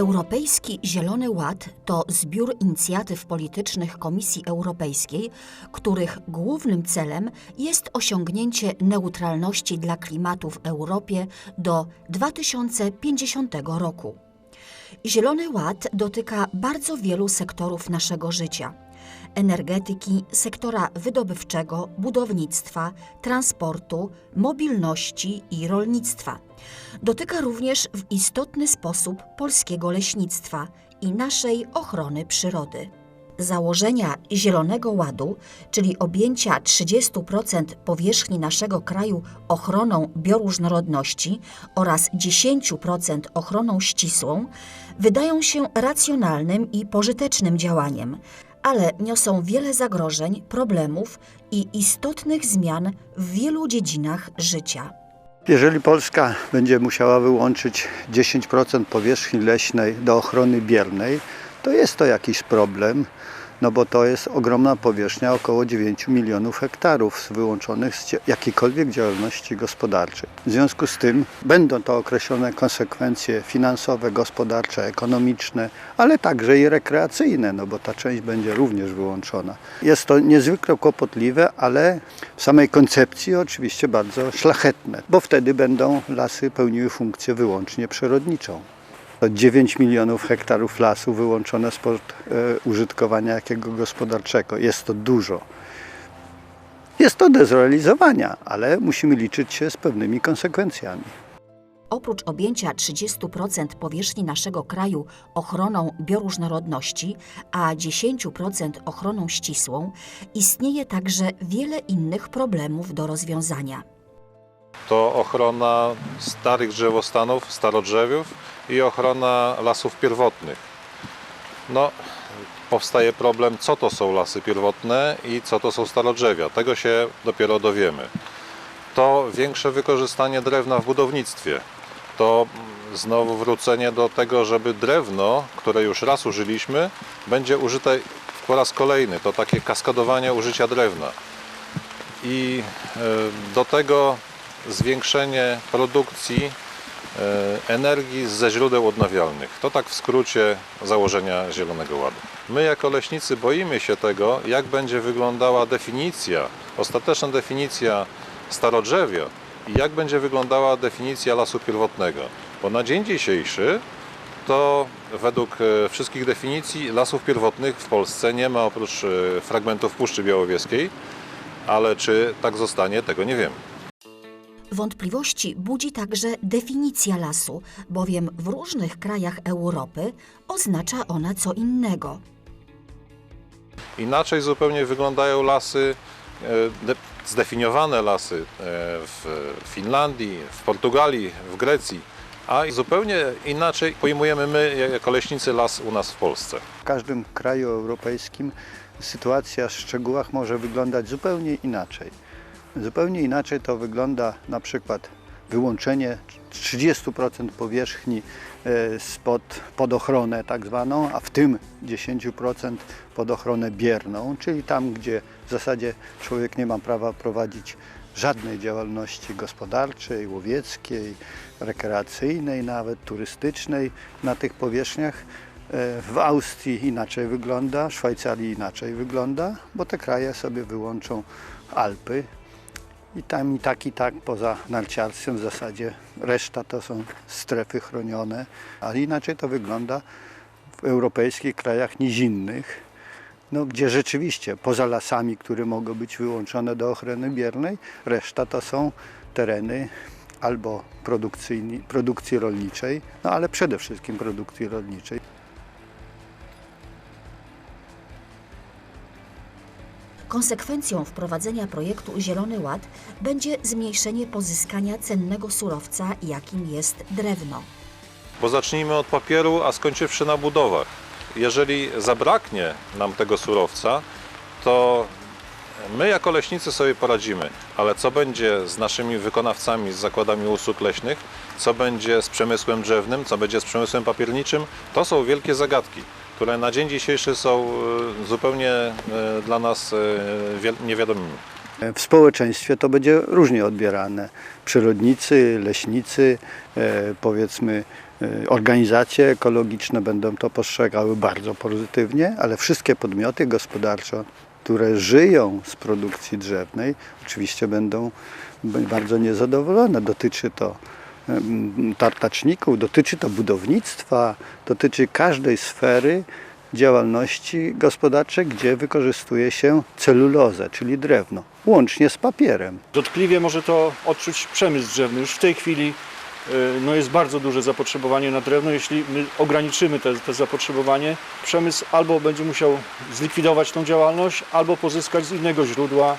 Europejski Zielony Ład to zbiór inicjatyw politycznych Komisji Europejskiej, których głównym celem jest osiągnięcie neutralności dla klimatu w Europie do 2050 roku. Zielony Ład dotyka bardzo wielu sektorów naszego życia: energetyki, sektora wydobywczego, budownictwa, transportu, mobilności i rolnictwa. Dotyka również w istotny sposób polskiego leśnictwa i naszej ochrony przyrody. Założenia Zielonego Ładu, czyli objęcia 30% powierzchni naszego kraju ochroną bioróżnorodności oraz 10% ochroną ścisłą, wydają się racjonalnym i pożytecznym działaniem, ale niosą wiele zagrożeń, problemów i istotnych zmian w wielu dziedzinach życia. Jeżeli Polska będzie musiała wyłączyć 10% powierzchni leśnej do ochrony biernej, to jest to jakiś problem, no bo to jest ogromna powierzchnia, około 9 milionów hektarów wyłączonych z jakiejkolwiek działalności gospodarczej. W związku z tym będą to określone konsekwencje finansowe, gospodarcze, ekonomiczne, ale także i rekreacyjne, no bo ta część będzie również wyłączona. Jest to niezwykle kłopotliwe, ale w samej koncepcji oczywiście bardzo szlachetne, bo wtedy będą lasy pełniły funkcję wyłącznie przyrodniczą. To 9 milionów hektarów lasu wyłączone spod e, użytkowania jakiego gospodarczego. Jest to dużo. Jest to do zrealizowania, ale musimy liczyć się z pewnymi konsekwencjami. Oprócz objęcia 30% powierzchni naszego kraju ochroną bioróżnorodności, a 10% ochroną ścisłą, istnieje także wiele innych problemów do rozwiązania. to ochrona starych drzewostanów, starodrzewiów i ochrona lasów pierwotnych. No, powstaje problem, co to są lasy pierwotne i co to są starodrzewia. Tego się dopiero dowiemy. To większe wykorzystanie drewna w budownictwie. To znowu wrócenie do tego, żeby drewno, które już raz użyliśmy, będzie użyte po raz kolejny. To takie kaskadowanie użycia drewna i e, do tego zwiększenie produkcji energii ze źródeł odnawialnych. To tak w skrócie założenia Zielonego Ładu. My jako leśnicy boimy się tego, jak będzie wyglądała definicja, ostateczna definicja starodrzewia i jak będzie wyglądała definicja lasu pierwotnego. Bo na dzień dzisiejszy to według e, wszystkich definicji lasów pierwotnych w Polsce nie ma oprócz e, fragmentów Puszczy Białowieskiej, ale czy tak zostanie, tego nie wiem. Wątpliwości budzi także definicja lasu, bowiem w różnych krajach Europy oznacza ona co innego. Inaczej zupełnie wyglądają lasy, e, de- zdefiniowane lasy e, w Finlandii, w Portugalii, w Grecji, a zupełnie inaczej pojmujemy my jako leśnicy las u nas w Polsce. W każdym kraju europejskim sytuacja w szczegółach może wyglądać zupełnie inaczej. Zupełnie inaczej to wygląda na przykład wyłączenie 30% powierzchni e, spod, pod ochronę tak zwaną, a w tym 10% pod ochronę bierną, czyli tam, gdzie w zasadzie człowiek nie ma prawa prowadzić żadnej działalności gospodarczej, łowieckiej, rekreacyjnej, nawet turystycznej na tych powierzchniach. E, W Austrii inaczej wygląda, w Szwajcarii inaczej wygląda, bo te kraje sobie wyłączą Alpy i tam i tak i tak poza narciarstwem w zasadzie reszta to są strefy chronione, ale inaczej to wygląda w europejskich krajach nizinnych, no, gdzie rzeczywiście poza lasami, które mogą być wyłączone do ochrony biernej, reszta to są tereny albo produkcji rolniczej, no ale przede wszystkim produkcji rolniczej. Konsekwencją wprowadzenia projektu Zielony Ład będzie zmniejszenie pozyskania cennego surowca, jakim jest drewno. Bo zacznijmy od papieru, a skończywszy na budowach. Jeżeli zabraknie nam tego surowca, to my jako leśnicy sobie poradzimy, ale co będzie z naszymi wykonawcami, z zakładami usług leśnych, co będzie z przemysłem drzewnym, co będzie z przemysłem papierniczym, to są wielkie zagadki, które na dzień dzisiejszy są e, zupełnie e, dla nas e, niewiadomymi. W społeczeństwie to będzie różnie odbierane. Przyrodnicy, leśnicy, powiedzmy organizacje ekologiczne będą to postrzegały bardzo pozytywnie, ale wszystkie podmioty gospodarcze, które żyją z produkcji drzewnej, oczywiście będą bardzo niezadowolone. Dotyczy to tartaczników, dotyczy to budownictwa, dotyczy każdej sfery działalności gospodarczej, gdzie wykorzystuje się celulozę, czyli drewno, łącznie z papierem. Dotkliwie może to odczuć przemysł drzewny. Już w tej chwili y, no jest bardzo duże zapotrzebowanie na drewno. Jeśli my ograniczymy te zapotrzebowanie, przemysł albo będzie musiał zlikwidować tą działalność, albo pozyskać z innego źródła,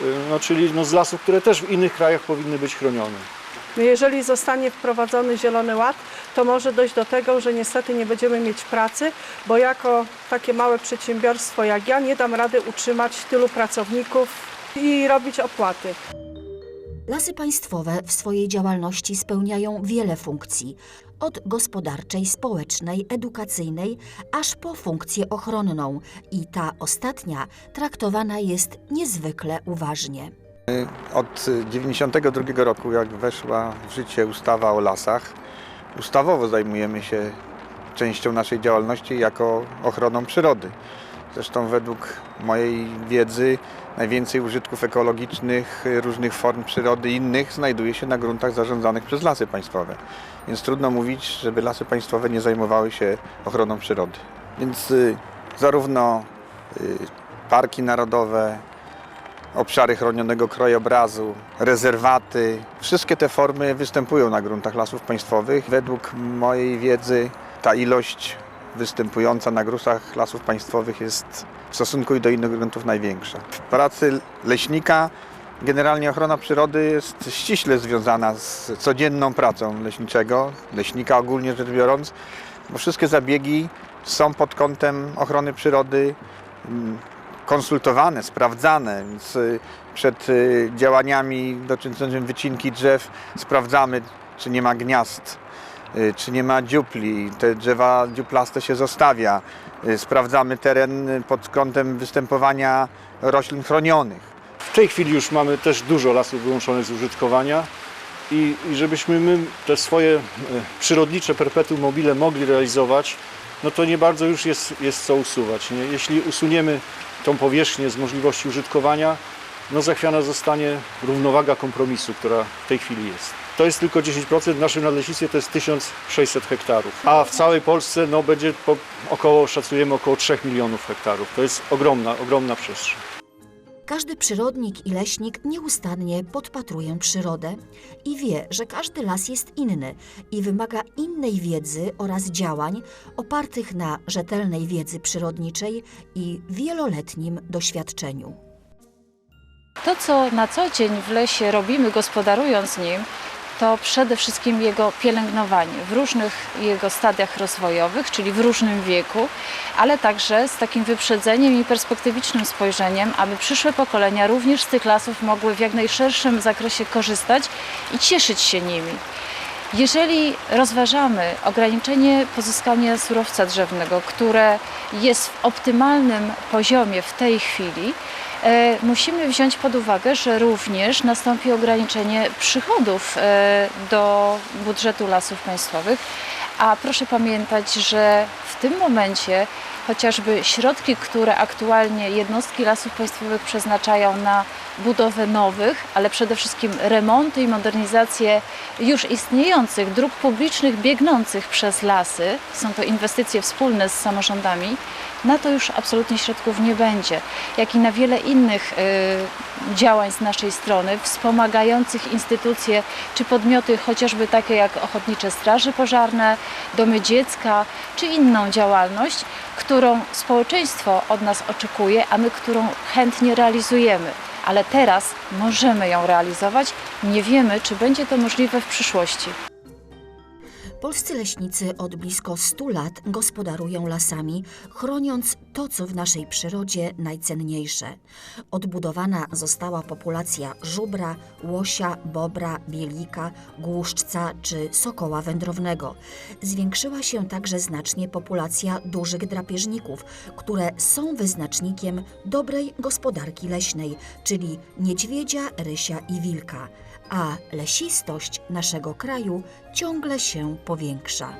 y, no, czyli no z lasów, które też w innych krajach powinny być chronione. No Jeżeli zostanie wprowadzony Zielony Ład, to może dojść do tego, że niestety nie będziemy mieć pracy, bo jako takie małe przedsiębiorstwo jak ja nie dam rady utrzymać tylu pracowników i robić opłaty. Lasy państwowe w swojej działalności spełniają wiele funkcji, od gospodarczej, społecznej, edukacyjnej, aż po funkcję ochronną i ta ostatnia traktowana jest niezwykle uważnie. Od 92 roku, jak weszła w życie ustawa o lasach, ustawowo zajmujemy się częścią naszej działalności jako ochroną przyrody. Zresztą według mojej wiedzy najwięcej użytków ekologicznych, różnych form przyrody innych znajduje się na gruntach zarządzanych przez lasy państwowe. Więc trudno mówić, żeby lasy państwowe nie zajmowały się ochroną przyrody. Więc y, zarówno y, parki narodowe, obszary chronionego krajobrazu, rezerwaty. Wszystkie te formy występują na gruntach lasów państwowych. Według mojej wiedzy ta ilość występująca na gruntach lasów państwowych jest w stosunku do innych gruntów największa. W pracy leśnika generalnie ochrona przyrody jest ściśle związana z codzienną pracą leśniczego, leśnika ogólnie rzecz biorąc, bo wszystkie zabiegi są pod kątem ochrony przyrody konsultowane, sprawdzane, więc y, przed y, działaniami dotyczącymi wycinki drzew sprawdzamy, czy nie ma gniazd, y, czy nie ma dziupli, te drzewa dziuplaste się zostawia. Sprawdzamy teren pod kątem występowania roślin chronionych. W tej chwili już mamy też dużo lasów wyłączonych z użytkowania i, i żebyśmy my te swoje przyrodnicze perpetuum mobile mogli realizować, no to nie bardzo już jest, jest co usuwać. Nie? Jeśli usuniemy tą powierzchnię z możliwości użytkowania, no zachwiana zostanie równowaga kompromisu, która w tej chwili jest. To jest tylko 10%, w naszym nadleśnictwie to jest 1600 hektarów, a w całej Polsce no, będzie po, około, szacujemy około 3 milionów hektarów. To jest ogromna, ogromna przestrzeń. Każdy przyrodnik i leśnik nieustannie podpatruje przyrodę i wie, że każdy las jest inny i wymaga innej wiedzy oraz działań opartych na rzetelnej wiedzy przyrodniczej i wieloletnim doświadczeniu. To, co na co dzień w lesie robimy, gospodarując nim, to przede wszystkim jego pielęgnowanie w różnych jego stadiach rozwojowych, czyli w różnym wieku, ale także z takim wyprzedzeniem i perspektywicznym spojrzeniem, aby przyszłe pokolenia również z tych lasów mogły w jak najszerszym zakresie korzystać i cieszyć się nimi. Jeżeli rozważamy ograniczenie pozyskania surowca drzewnego, które jest w optymalnym poziomie w tej chwili, musimy wziąć pod uwagę, że również nastąpi ograniczenie przychodów e, do budżetu lasów państwowych. A proszę pamiętać, że w tym momencie chociażby środki, które aktualnie jednostki lasów państwowych przeznaczają na budowę nowych, ale przede wszystkim remonty i modernizację już istniejących dróg publicznych biegnących przez lasy, są to inwestycje wspólne z samorządami, na to już absolutnie środków nie będzie, jak i na wiele innych y, działań z naszej strony, wspomagających instytucje czy podmioty, chociażby takie jak Ochotnicze Straże Pożarne, Domy Dziecka, czy inną działalność, którą społeczeństwo od nas oczekuje, a my którą chętnie realizujemy. Ale teraz możemy ją realizować. Nie wiemy, czy będzie to możliwe w przyszłości. Polscy leśnicy od blisko 100 lat gospodarują lasami, chroniąc to, co w naszej przyrodzie najcenniejsze. Odbudowana została populacja żubra, łosia, bobra, bielika, głuszczca czy sokoła wędrownego. Zwiększyła się także znacznie populacja dużych drapieżników, które są wyznacznikiem dobrej gospodarki leśnej, czyli niedźwiedzia, rysia i wilka a lesistość naszego kraju ciągle się powiększa.